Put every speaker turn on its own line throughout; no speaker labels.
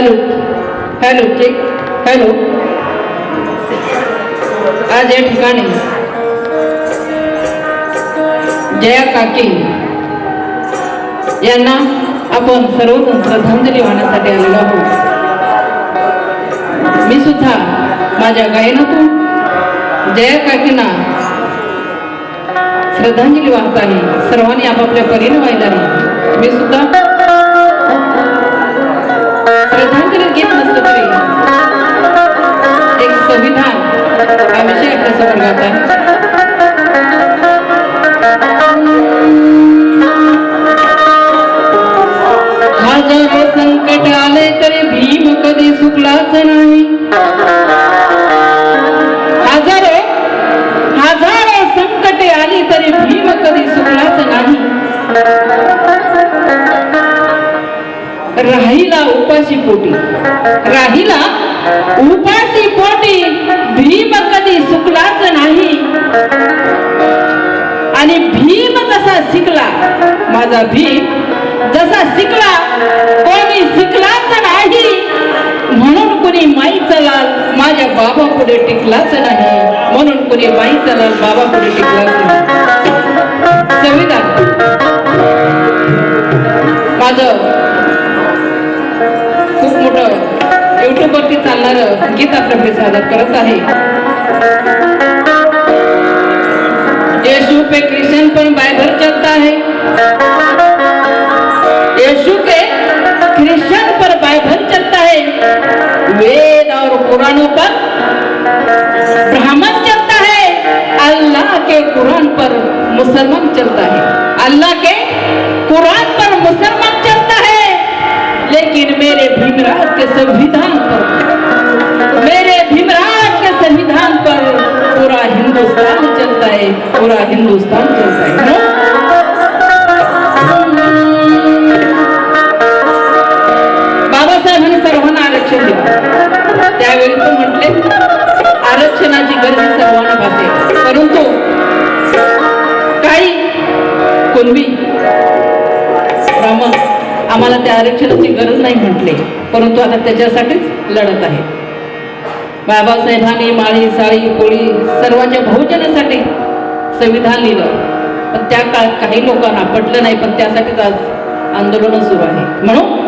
Hello. Hello check hello. आज या ठिकाणी जया काके यांना आपण सर्वजण श्रद्धांजली वाहण्यासाठी आलेलो आहोत. मी सुद्धा माझ्या गायनातून जया काकींना श्रद्धांजली वाहत आहे. सर्वांनी आपापल्या परीने व्हायला हवी मी सुद्धा श्रद्धांजली गीत नसलं तरी. एक संविधान हा आपल्यासमोर आहे उपाशी पोटी. राहिला उपाशी पोटी भीम कधी सुकलाच नाही. आणि भीम जसा शिकला माझा भीम जसा शिकला कोणी शिकलाच नाही. म्हणून कोणी माई चलाल माझ्या बाबा पुढे टिकलाच नाही. म्हणून कोणी माई चलाल बाबा पुढे टिकलाच नाही. संविधान. माझं युट्यूब वरती चालणारं गीत आपल्याकडे सादर करत आहे. येशू पे कृष्ण पण बायबल चलता है येशू के कृष्ण पर बाइबल चलता है वेद और पुराणों पर ब्राह्मण चलता है अल्लाह के कुरान पर मुसलमान चलता है अल्लाह के कुरान पर मुसलमान चलता है लेकिन मेरे भीमराज के संविधान पर। मेरे भीमराज के संविधान पर पूरा हिंदुस्तान चलता है पूरा हिंदुस्तान चलता है। आम्हाला त्या आरक्षणाची गरज नाही म्हटले परंतु आता त्याच्यासाठीच लढत आहे. बाबासाहेबांनी माळी साळी कोळी सर्वांच्या बहुजनासाठी संविधान लिहिलं. पण त्या काळात काही लोकांना पटलं नाही पण त्यासाठीच आज आंदोलन सुरू आहे. म्हणून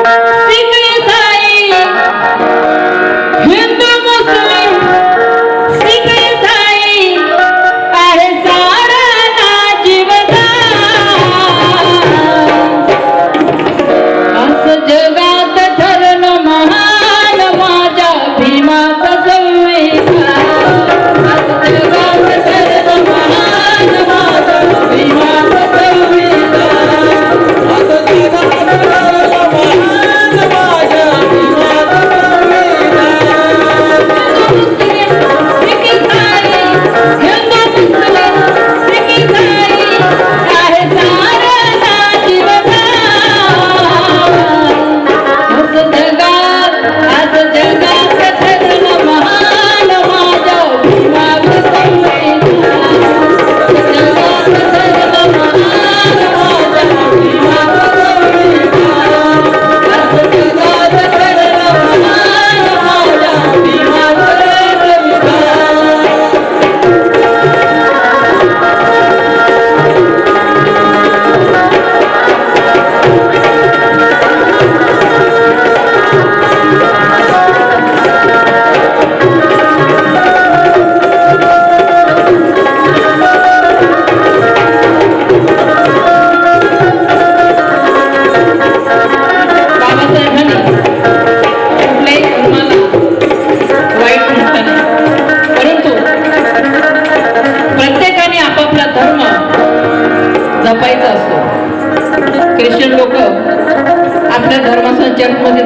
मुस्लिम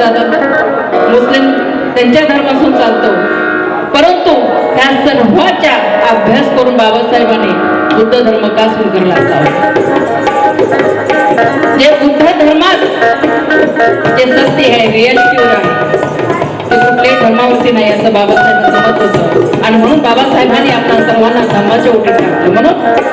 जातात. मुस्लिम त्यांच्या धर्मासून चालतो. परंतु त्या सर्वांच्या अभ्यास करून बाबासाहेबांनी बुद्ध धर्म का स्वीकारला असावा जे बुद्ध धर्मात जे सत्य आहे रियालिटीवर आहे ते कुठल्याही धर्मावरती नाही असं बाबासाहेबांचं मत होतं. आणि म्हणून बाबासाहेबांनी आपल्या सर्वांना धर्माच्या ओटीत टाकलं. म्हणून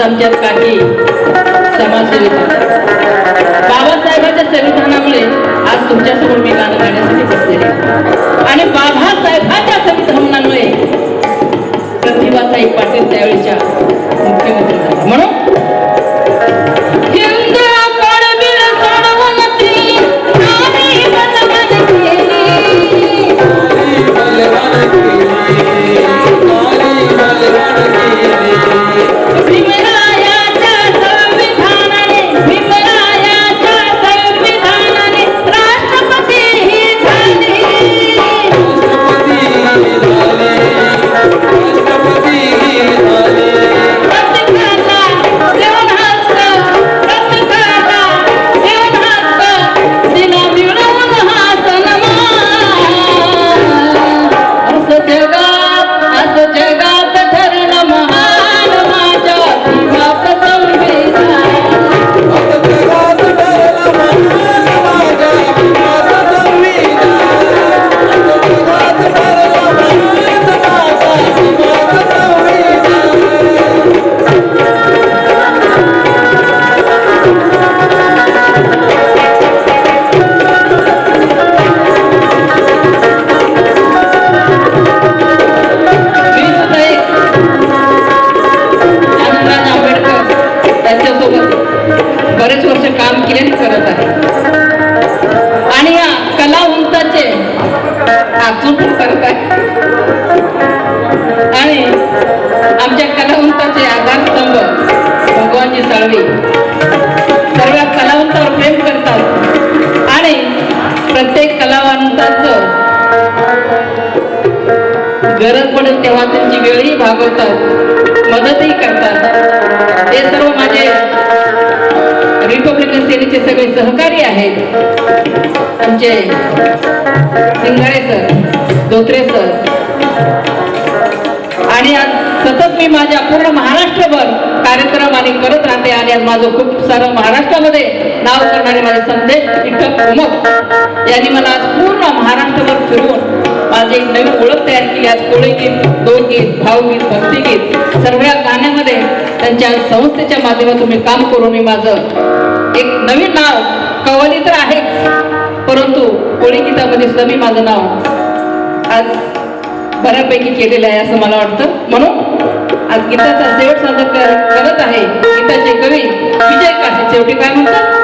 आमच्यात काही समाजसेविका. बाबासाहेबांच्या संविधानामुळे आज तुमच्यासमोर मी गाणं गाण्यासाठी बसलेले आणि बाबासाहेबांच्या संविधानामुळे प्रतिभाताई पाटील त्यावेळेच्या मुख्यमंत्री म्हणून कलावंताचे आधारस्तंभ भगवानजी साळवे. सर्व कलावंतावर प्रेम करतात. आणि प्रत्येक कलावंताचं गरज पडेल तेव्हा त्यांची वेळही भागवतात मदतही करतात. ते सर्व माझे रिपब्लिकन सेनेचे सगळे सहकारी आहेत. आमचे सिंगारे सर धोत्रे सर. आणि आज सतत मी माझ्या पूर्ण महाराष्ट्रभर कार्यक्रम आणि करत राहते आणि आज माझं खूप सारं महाराष्ट्रामध्ये नाव करणारे माझे संदेश विठ्ठल प्रमुख यांनी मला आज पूर्ण महाराष्ट्रभर फिरवून माझी एक नवीन ओळख तयार केली. आज कोळी गीत दोन गीत भावगीत भक्तिगीत सर्व या गाण्यामध्ये त्यांच्या संस्थेच्या माध्यमातून मी काम करून मी माझं एक नवीन नाव कवली तर आहेच परंतु कोळी गीतामध्ये सुद्धा मी माझं नाव आज बऱ्यापैकी केलेलं आहे असं मला वाटतं. म्हणून आज गीताचा शेवट सादर करत आहे गीताचे कवी विजय काशी शेवटी काय म्हणतात?